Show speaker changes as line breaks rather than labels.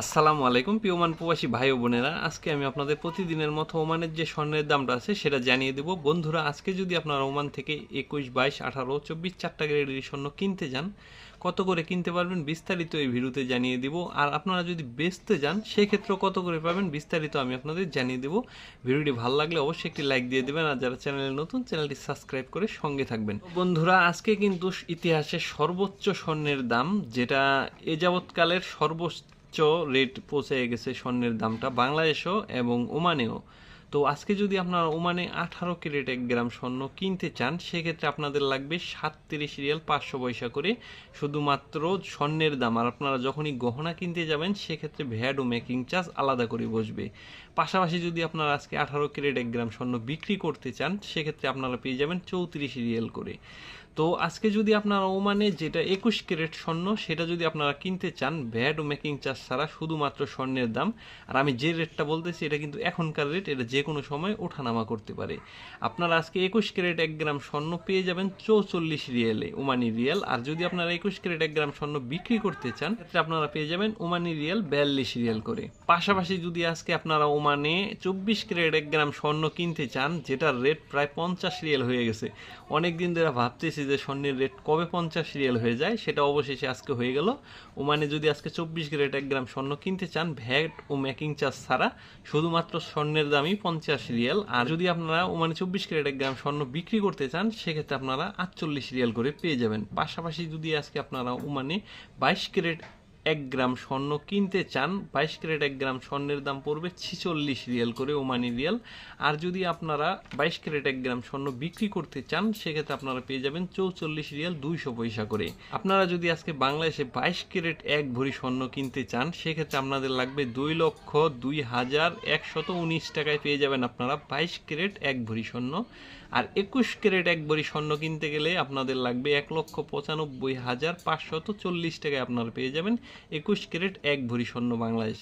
আসসালামু আলাইকুম পিওমান প্রবাসী ভাই ও বোনেরা। আজকে আমি আপনাদের প্রতিদিনের মতো ওমানের যে স্বর্ণের দামটা আছে, সেটা জানিয়ে দেব। বন্ধুরা, আজকে যদি আপনারা ওমান থেকে একুশ, বাইশ, আঠারো, চব্বিশ, চারটা গ্রেডের স্বর্ণ কিনতে যান, কত করে কিনতে পারবেন বিস্তারিত এই ভিডিওতে জানিয়ে দিব। আর আপনারা যদি বেচতে যান, সেক্ষেত্রেও কত করে পাবেন বিস্তারিত আমি আপনাদের জানিয়ে দেব। ভিডিওটি ভালো লাগলে অবশ্যই একটি লাইক দিয়ে দেবেন। আর যারা চ্যানেলে নতুন, চ্যানেলটি সাবস্ক্রাইব করে সঙ্গে থাকবেন। বন্ধুরা, আজকে কিন্তু ইতিহাসের সর্বোচ্চ স্বর্ণের দাম, যেটা এ যাবৎকালের সর্বোচ্চ রেট পৌঁছে গেছে স্বর্ণের দামটা বাংলাদেশও এবং ওমানেও। তো আজকে যদি আপনারা ওমানে আঠারো ক্যারেট এক গ্রাম স্বর্ণ কিনতে চান, সেক্ষেত্রে আপনাদের লাগবে সাতত্রিশ রিয়াল পাঁচশো পয়সা করে। শুধুমাত্র স্বর্ণের দাম। আর আপনারা যখনই গহনা কিনতে যাবেন, সেক্ষেত্রে ভ্যাট ও মেকিং চার্জ আলাদা করে বসবে। পাশাপাশি যদি আপনারা আজকে আঠারো ক্যারেট এক গ্রাম স্বর্ণ বিক্রি করতে চান, সেক্ষেত্রে আপনারা পেয়ে যাবেন চৌত্রিশ রিয়াল করে। তো আজকে যদি আপনারা ওমানে যেটা একুশ ক্যারেট স্বর্ণ, সেটা যদি আপনারা কিনতে চান, ভ্যাট ও মেকিং চার্জ ছাড়া শুধুমাত্র স্বর্ণের দাম। আর আমি যে রেটটা বলতেছি, এটা কিন্তু এখনকার রেট, এটা যে কোনো সময় ওঠানামা করতে পারে। আপনারা আজকে একুশ ক্যারেট এক গ্রাম স্বর্ণ পেয়ে যাবেন চৌচল্লিশ রিয়েলে ওমানি রিয়েল। আর যদি আপনারা একুশ ক্যারেট এক গ্রাম স্বর্ণ বিক্রি করতে চান ক্ষেত্রে আপনারা পেয়ে যাবেন ওমানি রিয়েল বিয়াল্লিশ রিয়েল করে। পাশাপাশি যদি আজকে আপনারা ওমানে চব্বিশ ক্যারেট এক গ্রাম স্বর্ণ কিনতে চান, যেটার রেট প্রায় পঞ্চাশ রিয়েল হয়ে গেছে। অনেক দিন ধরে ভাবতেছি যে স্বর্ণের রেট কবে পঞ্চাশ রিয়েল হয়ে যায়, সেটা অবশেষে আজকে হয়ে গেল। ওমানে যদি আজকে চব্বিশ ক্যারেট এক গ্রাম স্বর্ণ কিনতে চান, ভ্যাট ও মেকিং চার্জ ছাড়া শুধুমাত্র স্বর্ণের দামই পঞ্চাশ রিয়াল, আর যদি আপনারা ওমানে চব্বিশ ক্যারেট এক গ্রাম স্বর্ণ বিক্রি করতে চান, সেক্ষেত্রে আপনারা আটচল্লিশ রিয়াল করে পেয়ে যাবেন। পাশাপাশি যদি আজকে আপনারা ওমানে বাইশ ক্যারেট এক গ্রাম স্বর্ণ কিনতে চান, বাইশ ক্যারেট এক গ্রাম স্বর্ণের দাম পড়বে ছিচল্লিশ রিয়াল করে ওমানি রিয়াল। আর যদি আপনারা বাইশ ক্যারেট এক গ্রাম স্বর্ণ বিক্রি করতে চান, সেক্ষেত্রে আপনারা পেয়ে যাবেন চৌচল্লিশ রিয়াল দুইশো পয়সা করে। আপনারা যদি আজকে বাংলাদেশে বাইশ ক্যারেট এক ভরি স্বর্ণ কিনতে চান, সেক্ষেত্রে আপনাদের লাগবে দুই লক্ষ দুই হাজার একশত উনিশ টাকায় পেয়ে যাবেন আপনারা বাইশ ক্যারেট এক ভরি স্বর্ণ। আর একুশ ক্যারেট এক ভরি স্বর্ণ কিনতে গেলে আপনাদের লাগবে এক লক্ষ পঁচানব্বই হাজার পাঁচশত চল্লিশ টাকায় আপনারা পেয়ে যাবেন একুশ ক্যারেট এক ভরি স্বর্ণ বাংলাদেশ।